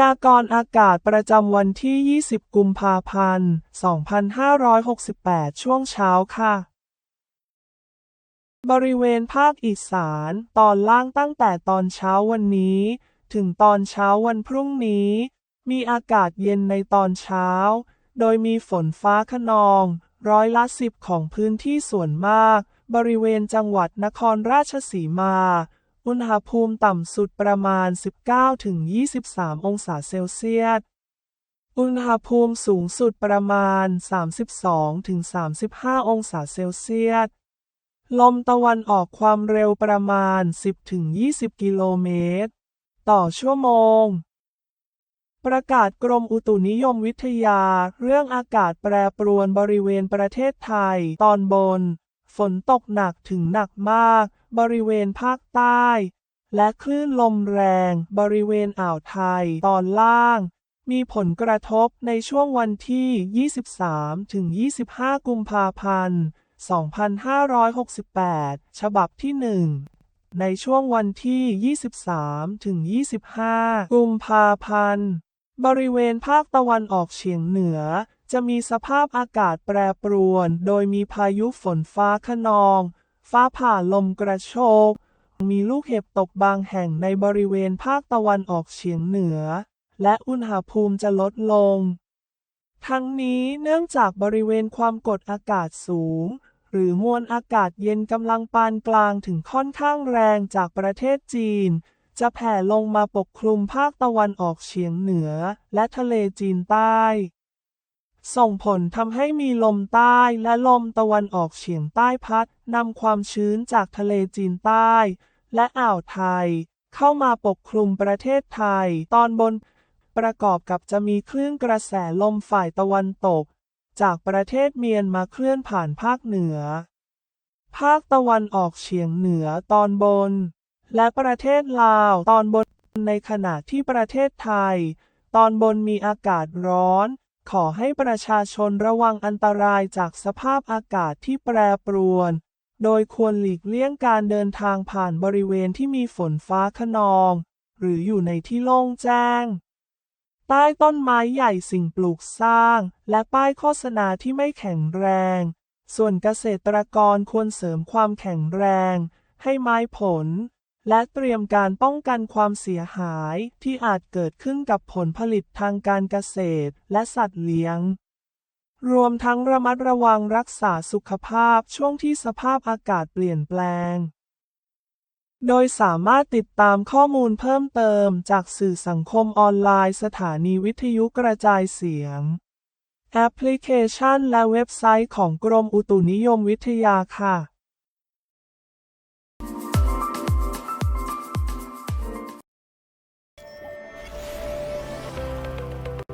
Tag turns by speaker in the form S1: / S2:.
S1: ยากรณ์อากาศประจำวันที่ 20 กุมภาพันธ์ 2568 ช่วงเช้าค่ะ บริเวณภาคอีสาน ตอนล่างตั้งแต่ตอนเช้าวันนี้ ถึงตอนเช้าวันพรุ่งนี้ มีอากาศเย็นในตอนเช้า โดยมีฝนฟ้าขนอง ร้อยละสิบของพื้นที่ส่วนมาก บริเวณจังหวัดนครราชสีมา อุณหภูมิต่ำสุดประมาณ 19-23 องศาเซลเซียส อุณหภูมิสูงสุดประมาณ 32-35 องศาเซลเซียส ลมตะวันออกความเร็วประมาณ 10-20 กิโลเมตร ต่อชั่วโมง ประกาศกรมอุตุนิยมวิทยา เรื่องอากาศแปรปรวนบริเวณประเทศไทย ตอนบน ฝนตกหนักถึงหนักมาก บริเวณภาคใต้ และคลื่นลมแรงบริเวณอ่าวไทยตอนล่าง มีผลกระทบในช่วงวันที่ 23-25 กุมภาพันธ์ 2568 ฉบับที่ 1ในช่วงวันที่ 23-25 กุมภาพันธ์ บริเวณภาคตะวันออกเฉียงเหนือ จะมีสภาพอากาศแปรปรวน โดยมีพายุฝนฟ้าขนอง ฟ้าผ่าลมกระโชก มีลูกเห็บตกบางแห่งในบริเวณภาคตะวันออกเฉียงเหนือ และอุณหภูมิจะลดลง ทั้งนี้เนื่องจากบริเวณความกดอากาศสูง หรือมวลอากาศเย็นกำลังปานกลางถึงค่อนข้างแรงจากประเทศจีน จะแผ่ลงมาปกคลุมภาคตะวันออกเฉียงเหนือ และทะเลจีนใต้ ส่งผลทำให้มีลมใต้และลมตะวันออกเฉียงใต้พัดนำความชื้นจากทะเลจีนใต้ และอ่าวไทย เข้ามาปกคลุมประเทศไทย ตอนบนประกอบกับจะมีคลื่นกระแสลมฝ่ายตะวันตก จากประเทศเมียนมาเคลื่อนผ่านภาคเหนือ ภาคตะวันออกเฉียงเหนือตอนบน และประเทศลาวตอนบนในขณะที่ประเทศไทย ตอนบนมีอากาศร้อน ขอให้ประชาชนระวังอันตรายจากสภาพอากาศที่แปรปรวน โดยควรหลีกเลี่ยงการเดินทางผ่านบริเวณที่มีฝนฟ้าขนอง หรืออยู่ในที่โล่งแจ้ง ใต้ต้นไม้ใหญ่สิ่งปลูกสร้าง และป้ายโฆษณาที่ไม่แข็งแรง ส่วนเกษตรกรควรเสริมความแข็งแรง ให้ไม้ผล และเตรียมการป้องกันความเสียหายที่อาจเกิดขึ้นกับผลผลิตทางการเกษตรและสัตว์เลี้ยง รวมทั้งระมัดระวังรักษาสุขภาพช่วงที่สภาพอากาศเปลี่ยนแปลง โดยสามารถติดตามข้อมูลเพิ่มเติมจากสื่อสังคมออนไลน์สถานีวิทยุกระจายเสียง แอปพลิเคชันและเว็บไซต์ของกรมอุตุนิยมวิทยาค่ะ